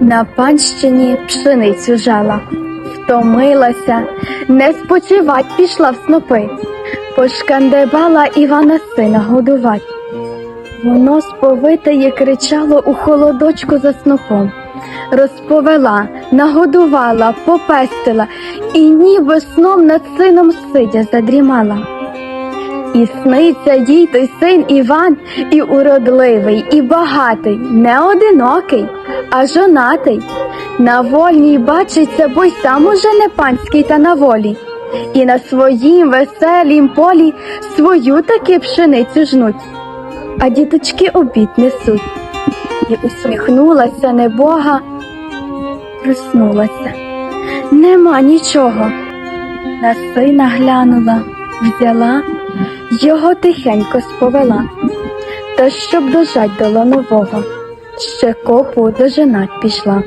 На панщині пшеницю жала, втомилася, не спочивать пішла в снопи, пошкандибала Івана сина годувать. Воно сповитає кричало у холодочку за снопом, розповела, нагодувала, попестила і ніби сном над сином сидя задрімала. І сниться їй той син Іван, і уродливий, і багатий, не одинокий, а жонатий. На вольній бачиться, бо й сам уже не панський та на волі. І на своїм веселім полі свою таки пшеницю жнуть, а діточки обід несуть. І усміхнулася небога, проснулася. Нема нічого. На сина глянула, взяла, його тихенько сповела. Та щоб дожать до ланового, ще копу дожинать пішла.